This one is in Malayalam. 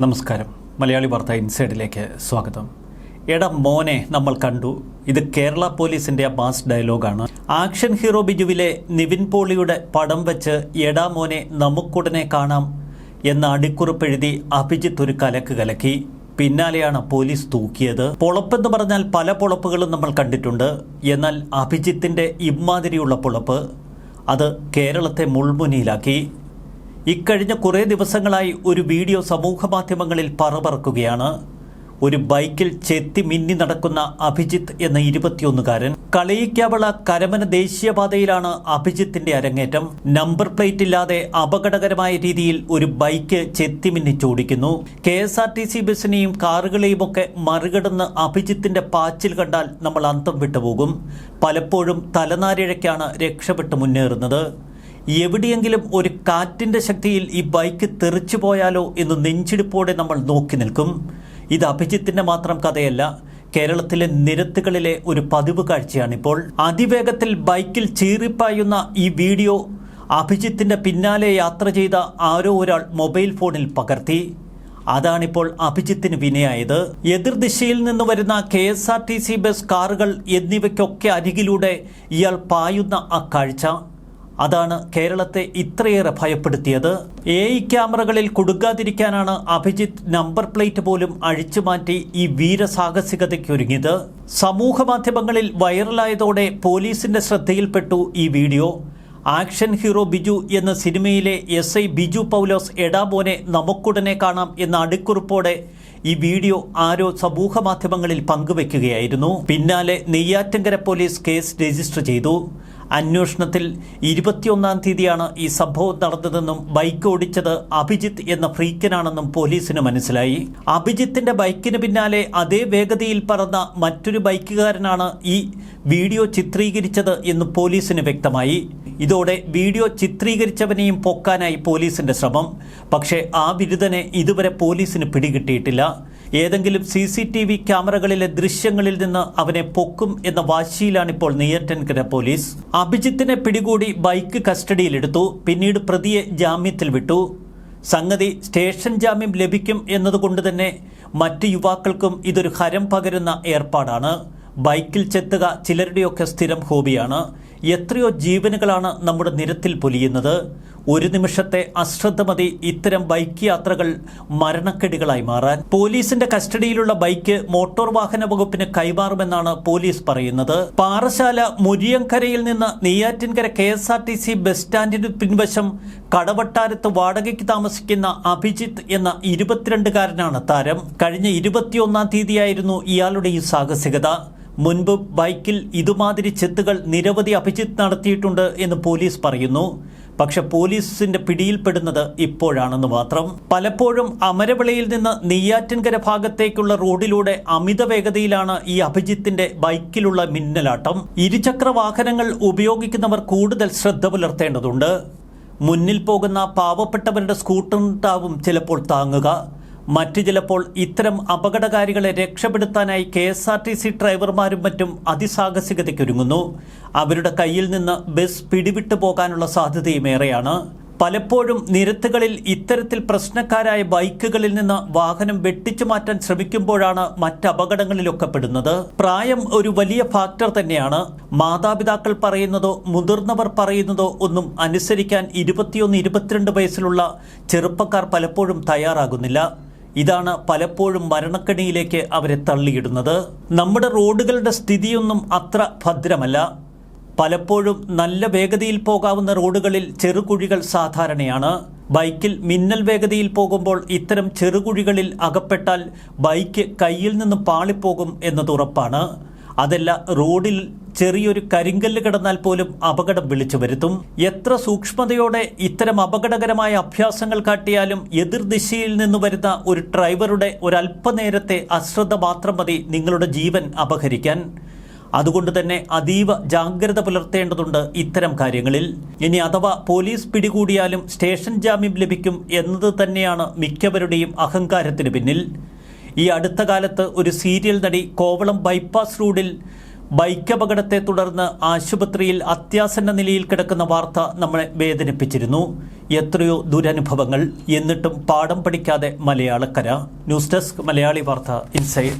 നമസ്കാരം. മലയാളി വാർത്ത ഇൻസൈഡിലേക്ക് സ്വാഗതം. എടാ മോനെ നമ്മൾ കണ്ടു. ഇത് കേരള പോലീസിന്റെ മാസ് ഡയലോഗാണ്. ആക്ഷൻ ഹീറോ ബിജുവിലെ നിവിൻ പോളിയുടെ പടം വെച്ച് എടാ മോനെ നമുക്കുടനെ കാണാം എന്ന അടിക്കുറിപ്പെഴുതി അഭിജിത്ത് ഒരു കലക്ക് കലക്കി. പിന്നാലെയാണ് പോലീസ് തൂക്കിയത്. പൊളപ്പെന്ന് പറഞ്ഞാൽ പല പൊളപ്പുകളും നമ്മൾ കണ്ടിട്ടുണ്ട്. എന്നാൽ അഭിജിത്തിന്റെ ഇമ്മാതിരിയുള്ള പൊളപ്പ് അത് കേരളത്തെ മുൾമുനയിലാക്കി. ഇക്കഴിഞ്ഞ കുറേ ദിവസങ്ങളായി ഒരു വീഡിയോ സമൂഹ മാധ്യമങ്ങളിൽ പറപറക്കുകയാണ് ഒരു ബൈക്കിൽ ചെത്തി മിന്നി നടക്കുന്ന അഭിജിത്ത് എന്ന ഇരുപത്തിയൊന്നുകാരൻ കളയിക്കാവള കരമന ദേശീയപാതയിലാണ് അഭിജിത്തിന്റെ അരങ്ങേറ്റം. നമ്പർ പ്ലേറ്റ് ഇല്ലാതെ അപകടകരമായ രീതിയിൽ ഒരു ബൈക്ക് ചെത്തി മിന്നിച്ചോടിക്കുന്നു K S R T C ബസ്സിനെയും കാറുകളെയും ഒക്കെ മറികടന്ന് അഭിജിത്തിന്റെ പാച്ചിൽ കണ്ടാൽ നമ്മൾ അന്തം വിട്ടുപോകും. പലപ്പോഴും തലനാരിഴയ്ക്കാണ് രക്ഷപ്പെട്ട് മുന്നേറുന്നത്. എവിടെയെങ്കിലും ഒരു കാറ്റിന്റെ ശക്തിയിൽ ഈ ബൈക്ക് തെറിച്ചു പോയാലോ എന്ന് നെഞ്ചിടിപ്പോടെ നമ്മൾ നോക്കി നിൽക്കും. ഇത് അഭിജിത്തിന്റെ മാത്രം കഥയല്ല കേരളത്തിലെ നിരത്തുകളിലെ ഒരു പതിവ് കാഴ്ചയാണിപ്പോൾ. അതിവേഗത്തിൽ ബൈക്കിൽ ചീറിപ്പായുന്ന ഈ വീഡിയോ അഭിജിത്തിന്റെ പിന്നാലെ യാത്ര ചെയ്ത ആരോ ഒരാൾ മൊബൈൽ ഫോണിൽ പകർത്തി. അതാണിപ്പോൾ അഭിജിത്തിന് വിനയായത്. എതിർദിശയിൽ നിന്ന് വരുന്ന K S R T C bus കാറുകൾ എന്നിവയ്ക്കൊക്കെ അരികിലൂടെ ഇയാൾ പായുന്ന ആ കാഴ്ച. അതാണ് കേരളത്തെ ഇത്രയേറെ ഭയപ്പെടുത്തിയത്. എ ഐ ക്യാമറകളിൽ കൊടുക്കാതിരിക്കാനാണ് അഭിജിത്ത് നമ്പർ പ്ലേറ്റ് പോലും അഴിച്ചു മാറ്റി ഈ വീരസാഹസികതയ്ക്കൊരുങ്ങിയത്. സമൂഹ മാധ്യമങ്ങളിൽ വൈറലായതോടെ പോലീസിന്റെ ശ്രദ്ധയിൽപ്പെട്ടു ഈ വീഡിയോ. ആക്ഷൻ ഹീറോ ബിജു എന്ന സിനിമയിലെ എസ് ഐ ബിജു പൗലോസ് എടാബോനെ നമുക്കുടനെ കാണാം എന്ന അടിക്കുറിപ്പോടെ ഈ വീഡിയോ ആരോ സമൂഹ മാധ്യമങ്ങളിൽ പങ്കുവെക്കുകയായിരുന്നു. പിന്നാലെ നെയ്യാറ്റങ്കര പോലീസ് കേസ് രജിസ്റ്റർ ചെയ്തു. അന്വേഷണത്തിൽ ഇരുപത്തിയൊന്നാം തീയതിയാണ് ഈ സംഭവം നടന്നതെന്നും ബൈക്ക് ഓടിച്ചത് അഭിജിത്ത് എന്ന ഫ്രീക്കനാണെന്നും പോലീസിന് മനസ്സിലായി. അഭിജിത്തിന്റെ ബൈക്കിന് പിന്നാലെ അതേ വേഗതയിൽ പറന്ന മറ്റൊരു ബൈക്കുകാരനാണ് ഈ വീഡിയോ ചിത്രീകരിച്ചത് എന്ന് പോലീസിന് വ്യക്തമായി. ഇതോടെ വീഡിയോ ചിത്രീകരിച്ചവനെയും പൊക്കാനായി പോലീസിന്റെ ശ്രമം. പക്ഷേ ആ ബിരുദനെ ഇതുവരെ പോലീസിന് പിടികിട്ടിയിട്ടില്ല. ഏതെങ്കിലും സി സി ടി വി ക്യാമറകളിലെ ദൃശ്യങ്ങളിൽ നിന്ന് അവനെ പൊക്കും എന്ന വാശിയിലാണിപ്പോൾ നെയ്യറ്റൻകര പോലീസ്. അഭിജിത്തിനെ പിടികൂടി ബൈക്ക് കസ്റ്റഡിയിലെടുത്തു. പിന്നീട് പ്രതിയെ ജാമ്യത്തിൽ വിട്ടു. സംഗതി സ്റ്റേഷൻ ജാമ്യം ലഭിക്കും എന്നതുകൊണ്ട് തന്നെ മറ്റ് യുവാക്കൾക്കും ഇതൊരു ഹരം പകരുന്ന ഏർപ്പാടാണ്. ബൈക്കിൽ ചെത്തുക ചിലരുടെയൊക്കെ സ്ഥിരം ഹോബിയാണ്. എത്രയോ ജീവനുകളാണ് നമ്മുടെ നിരത്തിൽ പൊലിയുന്നത്. ഒരു നിമിഷത്തെ അശ്രദ്ധ മതി ഇത്തരം ബൈക്ക് യാത്രകൾ മരണക്കെടികളായി മാറാൻ. പോലീസിന്റെ കസ്റ്റഡിയിലുള്ള ബൈക്ക് മോട്ടോർ വാഹന വകുപ്പിന് കൈമാറുമെന്നാണ് പോലീസ് പറയുന്നത്. പാറശാല മുരിയങ്കരയിൽ നിന്ന് Neyyattinkara K S R T C bus സ്റ്റാൻഡിന് പിൻവശം കടവട്ടാരത്ത് വാടകയ്ക്ക് താമസിക്കുന്ന അഭിജിത്ത് എന്ന ഇരുപത്തിരണ്ടുകാരനാണ് താരം. കഴിഞ്ഞ ഇരുപത്തിയൊന്നാം തീയതിയായിരുന്നു ഇയാളുടെ ഈ സാഹസികത. മുൻപ് ബൈക്കിൽ ഇതുമാതിരി ചെത്തുകൾ നിരവധി അഭിജിത്ത് നടത്തിയിട്ടുണ്ട് എന്ന് പോലീസ് പറയുന്നു. പക്ഷെ പോലീസിന്റെ പിടിയിൽപ്പെടുന്നത് ഇപ്പോഴാണെന്ന് മാത്രം. പലപ്പോഴും അമരവിളയിൽ നിന്ന് നെയ്യാറ്റിൻകര ഭാഗത്തേക്കുള്ള റോഡിലൂടെ അമിത വേഗതയിലാണ് ഈ അഭിജിത്തിന്റെ ബൈക്കിലുള്ള മിന്നലാട്ടം. ഇരുചക്ര വാഹനങ്ങൾ ഉപയോഗിക്കുന്നവർ കൂടുതൽ ശ്രദ്ധ പുലർത്തേണ്ടതുണ്ട്. മുന്നിൽ പോകുന്ന പാവപ്പെട്ടവരുടെ സ്കൂട്ടറിട്ടാവും ചിലപ്പോൾ താങ്ങുക. മറ്റു ചിലപ്പോൾ ഇത്തരം അപകടകാരികളെ രക്ഷപ്പെടുത്താനായി K S R T C ഡ്രൈവർമാരും മറ്റും അതിസാഹസികതയ്ക്കൊരുങ്ങുന്നു. അവരുടെ കയ്യിൽ നിന്ന് ബസ് പിടിവിട്ടു പോകാനുള്ള സാധ്യതയും ഏറെയാണ്. പലപ്പോഴും നിരത്തുകളിൽ ഇത്തരത്തിൽ പ്രശ്നക്കാരായ ബൈക്കുകളിൽ നിന്ന് വാഹനം വെട്ടിച്ചു മാറ്റാൻ ശ്രമിക്കുമ്പോഴാണ് മറ്റ് അപകടങ്ങളിലൊക്കെ പെടുന്നത് പ്രായം ഒരു വലിയ ഫാക്ടർ തന്നെയാണ്. മാതാപിതാക്കൾ പറയുന്നതോ മുതിർന്നവർ പറയുന്നതോ ഒന്നും അനുസരിക്കാൻ ഇരുപത്തിയൊന്ന് ഇരുപത്തിരണ്ട് വയസ്സിലുള്ള ചെറുപ്പക്കാർ പലപ്പോഴും തയ്യാറാകുന്നില്ല. ഇതാണ് പലപ്പോഴും മരണക്കണിയിലേക്ക് അവരെ തള്ളിയിടുന്നത്. നമ്മുടെ റോഡുകളുടെ സ്ഥിതിയൊന്നും അത്ര ഭദ്രമല്ല. പലപ്പോഴും നല്ല വേഗതയിൽ പോകാവുന്ന റോഡുകളിൽ ചെറുകുഴികൾ സാധാരണയാണ്. ബൈക്കിൽ മിന്നൽ വേഗതയിൽ പോകുമ്പോൾ ഇത്തരം ചെറുകുഴികളിൽ അകപ്പെട്ടാൽ ബൈക്ക് കയ്യിൽ നിന്ന് പാളിപ്പോകും എന്നത് ഉറപ്പാണ്. അതല്ല റോഡിൽ ചെറിയൊരു കരിങ്കല്ല് കിടന്നാൽ പോലും അപകടം വിളിച്ചു വരുത്തും. എത്ര സൂക്ഷ്മതയോടെ ഇത്തരം അപകടകരമായ അഭ്യാസങ്ങൾ കാട്ടിയാലും എതിർദിശയിൽ നിന്ന് വരുന്ന ഒരു ഡ്രൈവറുടെ ഒരല്പനേരത്തെ അശ്രദ്ധ മാത്രം മതി നിങ്ങളുടെ ജീവൻ അപഹരിക്കാൻ. അതുകൊണ്ട് തന്നെ അതീവ ജാഗ്രത പുലർത്തേണ്ടതുണ്ട് ഇത്തരം കാര്യങ്ങളിൽ. ഇനി അഥവാ പോലീസ് പിടികൂടിയാലും സ്റ്റേഷൻ ജാമ്യം ലഭിക്കും എന്നത് തന്നെയാണ് മിക്കവരുടെയും അഹങ്കാരത്തിന് പിന്നിൽ. ഈ അടുത്ത കാലത്ത് ഒരു സീരിയൽ നടി കോവളം ബൈപ്പാസ് റോഡിൽ ബൈക്ക് അപകടത്തെ തുടർന്ന് ആശുപത്രിയിൽ അത്യാസന്ന നിലയിൽ കിടക്കുന്ന വാർത്ത നമ്മളെ വേദനിപ്പിച്ചിരുന്നു. എത്രയോ ദുരനുഭവങ്ങൾ. എന്നിട്ടും പാഠം പഠിക്കാതെ മലയാളക്കര. ന്യൂസ് ഡെസ്ക് മലയാളി വാർത്ത ഇൻസൈഡ്